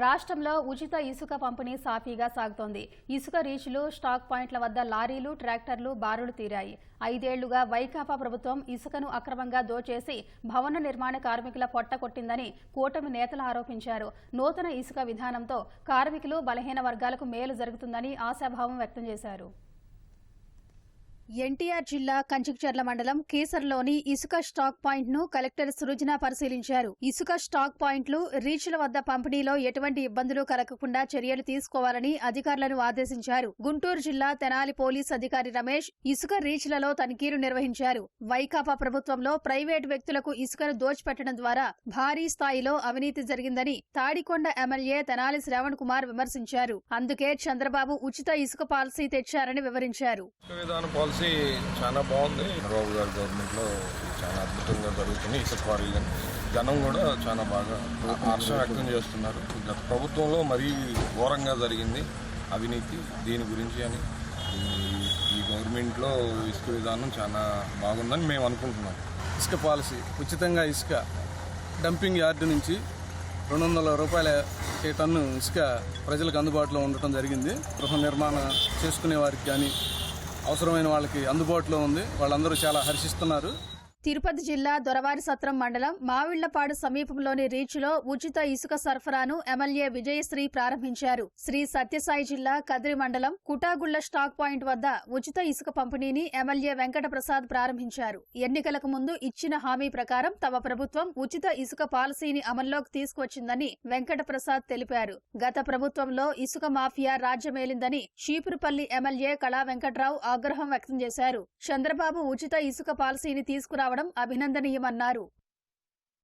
రాష్ట్రంలో ఉచిత ఇసుక పంపిణీ సాఫీగా సాగుతోంది. ఇసుక రీచ్లు స్టాక్ పాయింట్ల వద్ద లారీలు ట్రాక్టర్లు బారులు తీరాయి. ఐదేళ్ళుగా వైకాపా ప్రభుత్వం ఇసుకను అక్రమంగా దోచేసి భవన నిర్మాణ కార్మికుల పొట్ట కొట్టిందని కూటమి నేతలు ఆరోపించారు. నూతన ఇసుక విధానంతో కార్మికులు బలహీన వర్గాలకు మేలు జరుగుతుందని ఆశాభావం వ్యక్తం చేశారు. ఎన్టీఆర్ జిల్లా కంచికచర్ల మండలం కేసర్లోని ఇసుక స్టాక్ పాయింట్ను కలెక్టర్ సృజన పరిశీలించారు. ఇసుక స్టాక్ పాయింట్లు రీచ్ల వద్ద పంపిణీలో ఎటువంటి ఇబ్బందులు కలగకుండా చర్యలు తీసుకోవాలని అధికారులను ఆదేశించారు. గుంటూరు జిల్లా తెనాలి పోలీస్ అధికారి రమేష్ ఇసుక రీచ్లలో తనిఖీలు నిర్వహించారు. వైకాపా ప్రభుత్వంలో ప్రైవేటు వ్యక్తులకు ఇసుకను దోచిపెట్టడం ద్వారా భారీ స్థాయిలో అవినీతి జరిగిందని తాడికొండ ఎమ్మెల్యే తెనాలి శ్రావణ్ కుమార్ విమర్శించారు. అందుకే చంద్రబాబు ఉచిత ఇసుక పాలసీ తెచ్చారని వివరించారు. పాలసీ చాలా బాగుంది. చంద్రబాబు గారి గవర్నమెంట్లో చాలా అద్భుతంగా జరుగుతుంది ఇసుక క్వారీలు కానీ జనం కూడా చాలా బాగా హర్షం వ్యక్తం చేస్తున్నారు. గత ప్రభుత్వంలో మరీ ఘోరంగా జరిగింది అవినీతి దీని గురించి అని. ఈ- గవర్నమెంట్లో ఇసుక విధానం చాలా బాగుందని మేము అనుకుంటున్నాం. ఇసుక పాలసీ ఉచితంగా ఇసుక డంపింగ్ యార్డు నుంచి రెండు వందల రూపాయల ఏ టన్ను ఇసుక ప్రజలకు అందుబాటులో ఉండటం జరిగింది. గృహ నిర్మాణం చేసుకునే వారికి కానీ అవసరమైన వాళ్ళకి అందుబాటులో ఉంది. వాళ్ళందరూ చాలా హర్షిస్తున్నారు. తిరుపతి జిల్లా దొరవారి సత్రం మండలం మావిళ్ళపాడు సమీపంలోని రీచ్లో ఉచిత ఇసుక సరఫరాను ఎమ్మెల్యే విజయశ్రీ ప్రారంభించారు. శ్రీ సత్యసాయి జిల్లా కదిరి మండలం కుటాగుళ్ళ స్టాక్ పాయింట్ వద్ద ఉచిత ఇసుక పంపిణీని ఎమ్మెల్యే వెంకట ప్రసాద్ ప్రారంభించారు. ఎన్నికలకు ముందు ఇచ్చిన హామీ ప్రకారం తమ ప్రభుత్వం ఉచిత ఇసుక పాలసీని అమల్లోకి తీసుకువచ్చిందని వెంకట ప్రసాద్ తెలిపారు. గత ప్రభుత్వంలో ఇసుక మాఫియా రాజ్యమేలిందని షీపురుపల్లి ఎమ్మెల్యే కళా వెంకట్రావు ఆగ్రహం వ్యక్తం చేశారు. చంద్రబాబు ఉచిత ఇసుక పాలసీని తీసుకురావడం అభినందనీయమన్నారు.